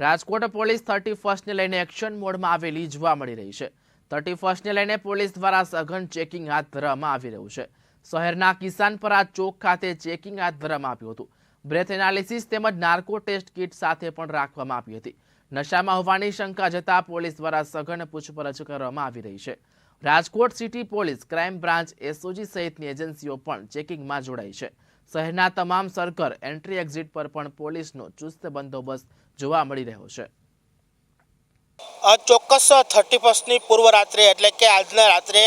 Rajkot police thirty ફર્સ્ટને લઈને action મોડમાં આવેલી જોવા મળી રહી છે. થર્ટી ફર્સ્ટને લઈને પોલીસ દ્વારા સઘન ચેકિંગ હાથ ધરવામાં આવી રહ્યું છે. શહેરના કિસાનપરા ચોક ખાતે ચેકિંગ હાથ ધરવામાં આવ્યું હતું. બ્રેથ એનાલિસિસ તેમજ નાર્કો ટેસ્ટ કિટ સાથે પણ રાખવામાં આવી હતી. નશામાં હોવાની શંકા જતા પોલીસ દ્વારા સઘન પૂછપરછ કરવામાં આવી રહી છે. Rajkot city police crime branch SOG સહિતની એજન્સીઓ પણ ચેકિંગમાં જોડાઈ છે. શહેરના તમામ સર્કલ એન્ટ્રી એક્ઝિટ પર પણ પોલીસનો ચુસ્ત બંદોબસ્ત જોવા મળી રહ્યો છે. અ, ચોક્કસ થર્ટી ફર્સ્ટની પૂર્વ રાત્રે એટલે કે આજના રાત્રે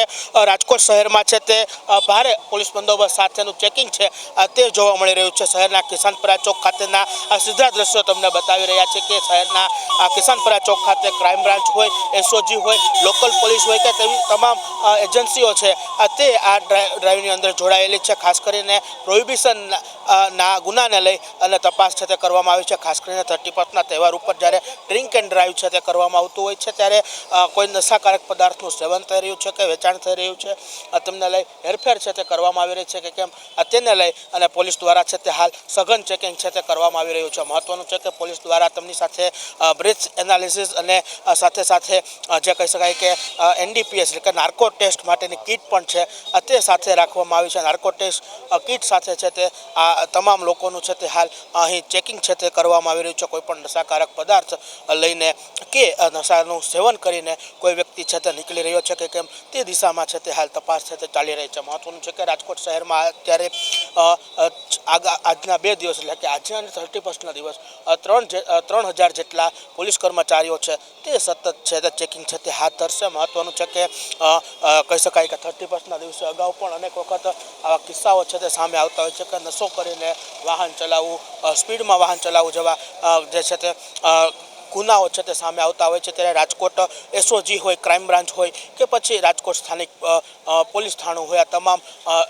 રાજકોટ શહેરમાં છે તે ભારે પોલીસ બંદોબસ્ત સાથેનું ચેકિંગ છે. તે જોવા મળી રહ્યું છે. શહેરના કિસાનપરા ચોક ખાતેના સીધા દ્રશ્યો તમને બતાવી રહ્યા છે કે શહેરના કિસાનપરા ચોક ખાતે ક્રાઇમ બ્રાન્ચ હોય, એસઓજી હોય, લોકલ પોલીસ હોય કે તેવી તમામ એજન્સીઓ છે તે આ ડ્રાઈ- ડ્રાઈવની અંદર જોડાયેલી છે. ખાસ કરીને પ્રોહિબિશન ના ગુનાને લઈ અને તપાસ છે તે કરવામાં આવી છે. ખાસ કરીને થર્ટી ફર્સ્ટના તહેવાર ઉપર જ્યારે ડ્રિંક એન્ડ ડ્રાઈવ છે તે કરવામાં આવતું હોય છે, ત્યારે અ, કોઈ નશાકારક પદાર્થનું સેવન થઈ રહ્યું છે કે વેચાણ થઈ રહ્યું છે? તેમને લઈ હેરફેર છે તે કરવામાં આવી રહી છે કે કેમ? તેને લઈ અને પોલીસ દ્વારા છે તે હાલ સઘન ચેકિંગ છે તે કરવામાં આવી રહ્યું છે. મહત્વનું છે કે પોલીસ દ્વારા તેમની સાથે બ્રિથ એનાલિસિસ અને સાથે સાથે જે કહી શકાય કે એનડીપીએસ એટલે કે નાર્કો ટેસ્ટ માટેની કીટ પણ છે તે સાથે રાખવામાં આવી છે. નાર્કો ટેસ્ટ કીટ સાથે છે તે આ તમામ લોકોનું છે તે હાલ અહીં ચેકિંગ છે તે કરવામાં આવી રહ્યું છે. કોઈ પણ નશાકારક પદાર્થ લઈને કે નશાનું સેવન કરીને કોઈ વ્યક્તિ છે તે નીકળી રહ્યો છે કે કેમ, તે દિશામાં છે તે હાલ તપાસ છે તે ચાલી રહી છે. મહત્વનું છે કે રાજકોટ શહેરમાં અત્યારે આજના બે દિવસ એટલે કે આજે અને થર્ટી ફર્સ્ટના દિવસ ત્રણ ત્રણ હજાર જેટલા પોલીસ કર્મચારીઓ છે તે સતત છે તે ચેકિંગ છે તે હાથ ધરશે. મહત્વનું છે કે કહી શકાય કે થર્ટી ફર્સ્ટના દિવસે અગાઉ પણ અનેક વખત આવા કિસ્સાઓ છે તે સામે આવતા હોય છે કે નશો કરીને વાહન ચલાવવું સ્પીડમાં વાહન ચલાવવું જેવા જે છે તે ગુનાઓ છે તે સામે આવતા હોય છે, ત્યારે રાજકોટ એસઓજી હોય ક્રાઇમ બ્રાન્ચ હોય કે પછી રાજકોટ સ્થાનિક પોલીસ થાણું હોય, આ તમામ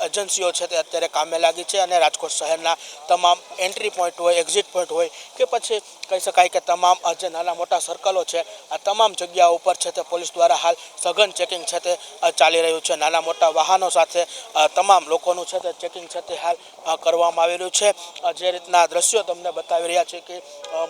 એજન્સીઓ છે તે અત્યારે કામે લાગી છે અને રાજકોટ શહેરના તમામ એન્ટ્રી પોઈન્ટ હોય એક્ઝિટ પોઈન્ટ હોય કે પછી કહી શકાય કે તમામ જે નાના મોટા સર્કલો છે, આ તમામ જગ્યાઓ ઉપર છે તે પોલીસ દ્વારા હાલ સઘન ચેકિંગ છે તે ચાલી રહ્યું છે. નાના મોટા વાહનો સાથે તમામ લોકોનું છે તે ચેકિંગ છે તે હાલ કરવામાં આવી રહ્યું છે. જે રીતના દ્રશ્યો તમને બતાવી રહ્યા છે કે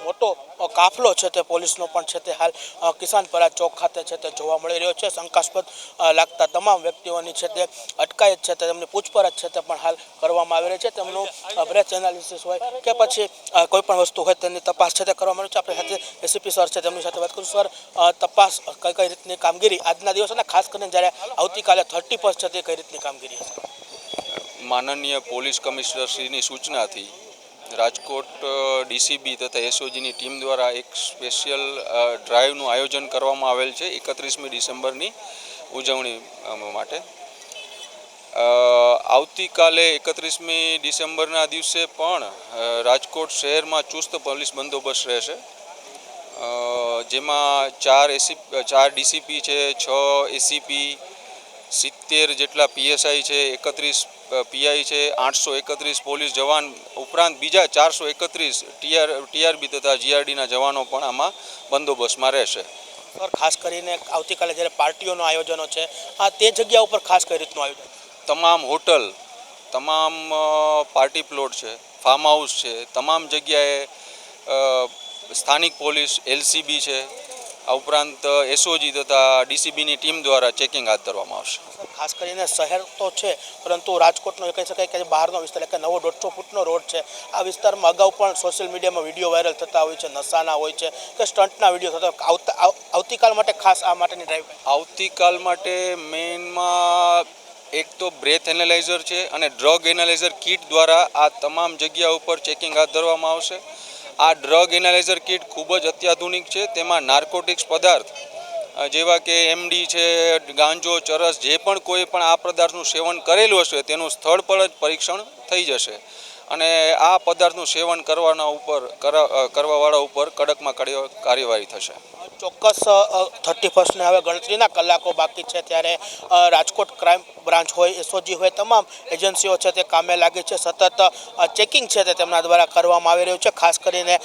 મોટો કાફલો છે તે પોલીસનો પણ છે તે હાલ કિસાન કિસાનપરા ચોક ખાતે છે તે જોવા મળી રહ્યો છે. શંકાસ્પદ લાગતા તમામ વ્યક્તિઓની છે તે અટકાયત છે તેમની પૂછપરછ છે તે પણ હાલ કરવામાં આવી રહી છે. તેમનું બ્રેથ એનાલિસિસ હોય કે પછી કોઈ પણ વસ્તુ હોય તેની તપાસ છે તે કરવામાં માંડ્યું છે. આપણે સાથે એસીપી સર છે, તેમની સાથે વાત કરું સર. તપાસ કઈ કઈ રીતની કામગીરી આજના દિવસ અને ખાસ કરીને જ્યારે આવતીકાલે થર્ટી ફર્સ્ટ છે તે કઈ રીતની કામગીરી હશે? માનનીય પોલીસ કમિશનરશ્રીની સૂચનાથી રાજકોટ ડીસીબી તથા એસઓજીની ટીમ દ્વારા એક સ્પેશિયલ ડ્રાઈવનું આયોજન કરવામાં આવેલ છે એકત્રીસમી ડિસેમ્બરની ઉજવણી માટે. આવતીકાલે એકત્રીસમી ડિસેમ્બરના દિવસે પણ રાજકોટ શહેરમાં ચુસ્ત પોલીસ બંદોબસ્ત રહેશે. જેમાં ચાર એસી, ચાર ડીસીપી છે, છ એસીપી સિત્તેર જેટલા પીએસઆઈ છે, એકત્રીસ પીઆઈ છે, આઠસો એકત્રીસ પોલીસ જવાન, ઉપરાંત બીજા ચારસો એકત્રીસ ટીઆર ટીઆરબી તથા જીઆરડીના જવાનો પણ આમાં બંદોબસ્તમાં રહેશે. ખાસ કરીને આવતીકાલે જ્યારે પાર્ટીઓનું આયોજનો છે, આ તે જગ્યા ઉપર ખાસ કઈ રીતનું આયોજન? તમામ હોટલ તમામ પાર્ટી પ્લોટ છે ફાર્મ હાઉસ છે તમામ જગ્યાએ સ્થાનિક પોલીસ એલસીબી છે. આ ઉપરાંત એસઓજી તથા ડીસીબીની ટીમ દ્વારા ચેકિંગ હાથ ધરવામાં આવશે. ખાસ કરીને શહેર તો છે પરંતુ રાજકોટનો એ કહી શકાય કે બહારનો વિસ્તાર એટલે નવો દોઢસો ફૂટનો રોડ છે. આ વિસ્તારમાં અગાઉ પણ સોશિયલ મીડિયામાં વીડિયો વાયરલ થતા હોય છે નશાના હોય છે કે સ્ટન્ટના વીડિયો થતા આવતા આવતીકાલ માટે ખાસ આ માટેની ડ્રાઈવ આવતીકાલ માટે મેઇનમાં એક તો બ્રેથ એનાલાઇઝર છે અને ડ્રગ એનાલાઇઝર કિટ દ્વારા આ તમામ જગ્યા ઉપર ચેકિંગ હાથ ધરવામાં આવશે. આ ડ્રગ એનાલાઇઝર કિટ ખૂબ જ અત્યાધુનિક છે. તેમાં નાર્કોટિક્સ પદાર્થ જેવા કે એમડી છે, ગાંજો, ચરસ, જે પણ કોઈ પણ આ પદાર્થનું સેવન કરેલું હશે, તેનું સ્થળ પર જ પરીક્ષણ થઈ જશે. અને આ પદાર્થનું સેવન કરવાના ઉપર, કરા- કરવાવાળા ઉપર કડકમાં કડક કાર્યવાહી થશે. ચોક્કસ થર્ટી ફર્સ્ટને હવે ગણતરીના કલાકો બાકી છે ત્યારે રાજકોટ ક્રાઇમ બ્રાન્ચ હોય એસઓજી હોય, તમામ એજન્સીઓ છે તે કામે લાગી છે. સતત ચેકિંગ છે તે તેમના દ્વારા કરવામાં આવી રહ્યું છે, ખાસ કરીને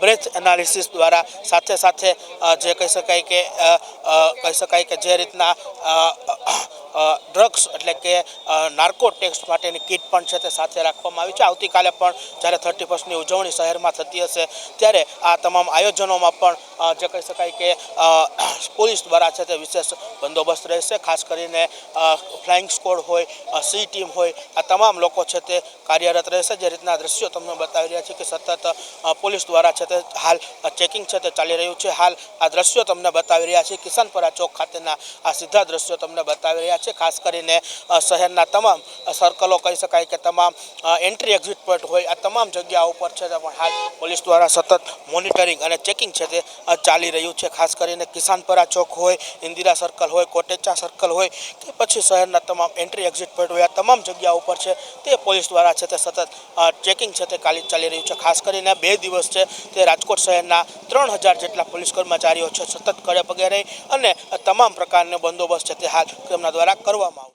બ્રેથ એનાલિસિસ દ્વારા. સાથે સાથે જે કહી શકાય કે કહી શકાય કે જે રીતના ડ્રગ્સ એટલે કે નાર્કો ટેક્સ માટેની કિટ પણ છે તે સાથે રાખવામાં આવી છે. આવતીકાલે પણ જ્યારે થર્ટી ફર્સ્ટની ઉજવણી શહેરમાં થતી હશે, ત્યારે આ તમામ આયોજનોમાં પણ જે કહી શકાય કે પોલીસ દ્વારા છે તે વિશેષ બંદોબસ્ત રહેશે. ખાસ કરીને ફ્લાઇંગ સ્કોડ હોય સી ટીમ હોય, આ તમામ લોકો છે તે કાર્યરત રહેશે. જે રીતના દ્રશ્યો તમને બતાવી રહ્યા છે કે સતત પોલીસ દ્વારા છે તે હાલ ચેકિંગ છે તે ચાલી રહ્યું છે. હાલ આ દ્રશ્યો તમને બતાવી રહ્યા છે કિસાનપરા ચોક ખાતેના આ સીધા દ્રશ્યો તમને બતાવી રહ્યા છે ખાસ કરીને શહેરના તમામ સર્કલો કહી શકાય કે તમામ એન્ટ્રી એક્ઝિટ પોઈન્ટ હોય, આ તમામ જગ્યાઓ ઉપર છે પણ હાલ પોલીસ દ્વારા સતત મોનિટરિંગ અને ચેકિંગ છે તે ચાલી રહ્યું છે. ખાસ કરીને કિસાનપરા ચોક હોય, ઇન્દિરા સર્કલ હોય, કોટેચા સર્કલ હોય કે પછી શહેરના તમામ એન્ટ્રી એક્ઝિટ પોઈન્ટ હોય, આ તમામ જગ્યા ઉપર છે તે પોલીસ દ્વારા છે તે સતત ચેકિંગ છે તે કાલી, ચાલી રહ્યું છે. ખાસ કરીને બે દિવસ છે તે રાજકોટ શહેરના ત્રણ હજાર જેટલા પોલીસ કર્મચારીઓ છે સતત ખડે પગે રહી અને તમામ પ્રકારનો બંદોબસ્ત છે તે હાલ તેમના દ્વારા કરવામાં આવશે.